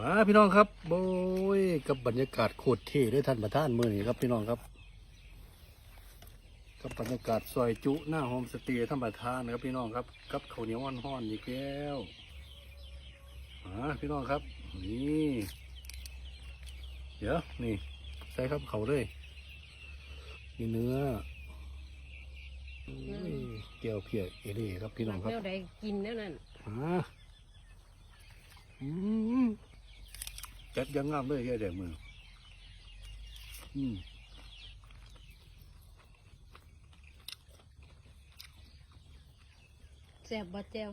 มาพี่น้องครับโอ้ยกับบรรยากาศโคตรเท่ด้วยท่านประธานมือนี้ครับพี่น้องครับ กับบรรยากาศซอยจุหน้าโฮมสเตย์ท่านประธานนะครับพี่น้องครับกับข้าวเหนียวห้อนๆอีกแล้วมาพี่น้องครับนี่เดี๋ยวนี่ใส่ครับเขาเลยมีเนื้อโอ้ยเกี่ยวเพียเอเล่ครับพี่น้องครับแนวใดกินแนวนั้นอ่าอืม จัดอยังงามเลยแค่เด็กมืออืมแซ่บบ่แจ้ว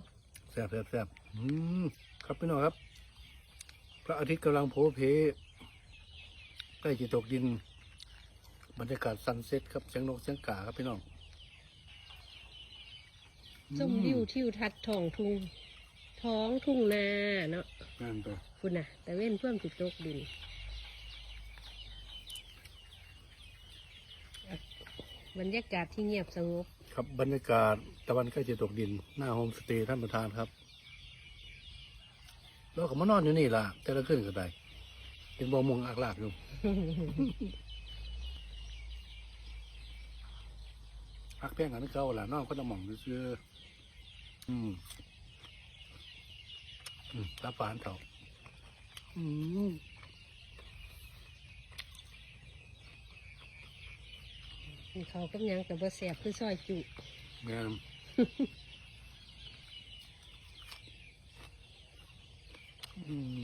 แซ่บแซ่บแซ่บอืมครับพี่น้องครับ พระอาทิตย์กำลังโผล่เพใกล้จะตกดิน บรรยากาศซันเซ็ตครับเสียงนกเสียงกาครับพี่น้อง ส้มวิวทิวทัดท้องทุ่ง ท้องทุ่งนาเนาะนั่นตัวคุณน่ะ แต่เว้นเพื่อมติดตกดินบรรยากาศที่เงียบสงบ ครับบรรยากาศตะวันใกล้จะตกดิน หน้าโฮมสเตย์ท่านประธานครับเราก็มานอนอยู่นี่ล่ะ แต่ละขึ้นก็ได้เป็นบ่อมงอากลากอยู่ พักเพียงกันเก่าล่ะน้องก็จะหม่องซื้อๆอืมอืม ตาฝานเถาอืมเขากับหยังกับบ่แซ่บคือซอยจุแม่นอืม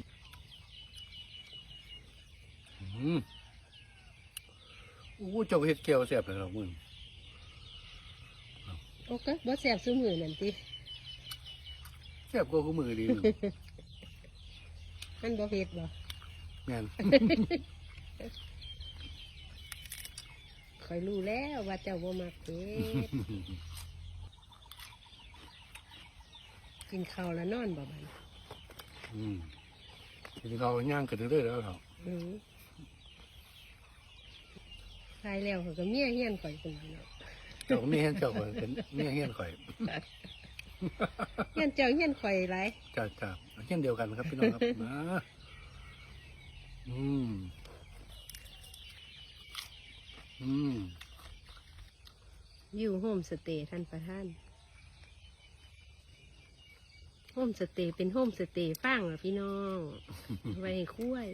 อืมโอ้เจ้าเฮ็ดแก้วแซ่บเลยครับมึงโอ้ก็บ่แซ่บซุมือนั่นติแซ่บกว่าคู่มือดีหนึ่งมันบ่เผ็ดบ่แม่นคอยรู้แล้วว่าเจ้าบ่มักเผ็ดกินข้าวแล้วนอนบ่บัดอืมทีนี้เราย่างกันเรื่อยๆแล้วครับอือตายแล้วเขาก็เมียเฮียนข่อยคนเนาะ เจ้าก็ไม่เห็นเจ้าข่อยเป็นเมียเฮียนข่อยเฮียนเจ้าเฮียนข่อยหลายจ้าจ้าเช่นเดียวกันครับพี่น้องครับ นะอืม อืม อยู่โฮมสเตย์ท่านประธานโฮมสเตย์เป็นโฮมสเตย์ฟังเหรอพี่น้อง ไว้ให้คุ้ย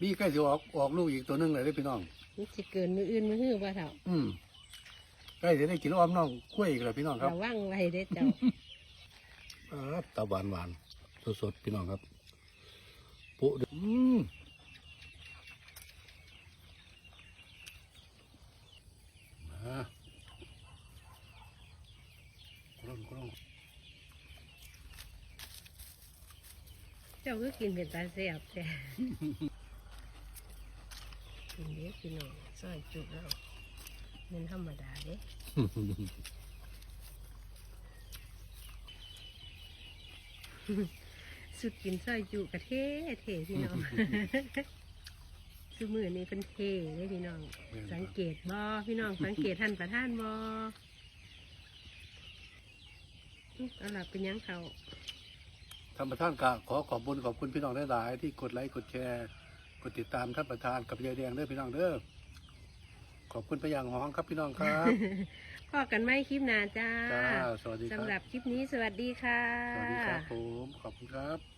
บี้ใกล้จะออกออกลูกอีกตัวหนึงเลยเด้อพี่น้องมั นจะเกินมืออื่นมือหื้อว่าเถาอืมใกล้จะได้กินอ้อมน้องกล้วยอีกแล้วพี่น้องครับระวังไว้เด้อเจ้าอ่าตาหวานหวานสดๆพี่น้องครับปุ๊เด้ออืมมากรองกรองเจ้าก็กินเป็นตาเสียบแต่ กินเด้อพี่น้องซอยจุแล้วมันธรรมดาเด้สุดกินซอยจุกระเทเทพี่น้องคือมือนี้เป็นเทเลยพี่น้อง สังเกตบอพี่น้องสังเกตท่านประท่านบออุ๊ยเอาล่ะเป็นหยังเขาท่านประธานกะขอขอบคุณขอบคุณพี่น้องหลาย ๆ ที่กดไลค์กดแชร์ กดติดตามท่านประธานกับยายแดงเด้อพี่น้องเด้อขอบคุณไปอย่างห้องครับพี่น้องครับพอกันไหมคลิปหน้าจ้าจ้าสวัสดีคสำหรัรับบคลิปนี้สวัสดีค่ะ สวัสดีครับผมขอบคุณครับ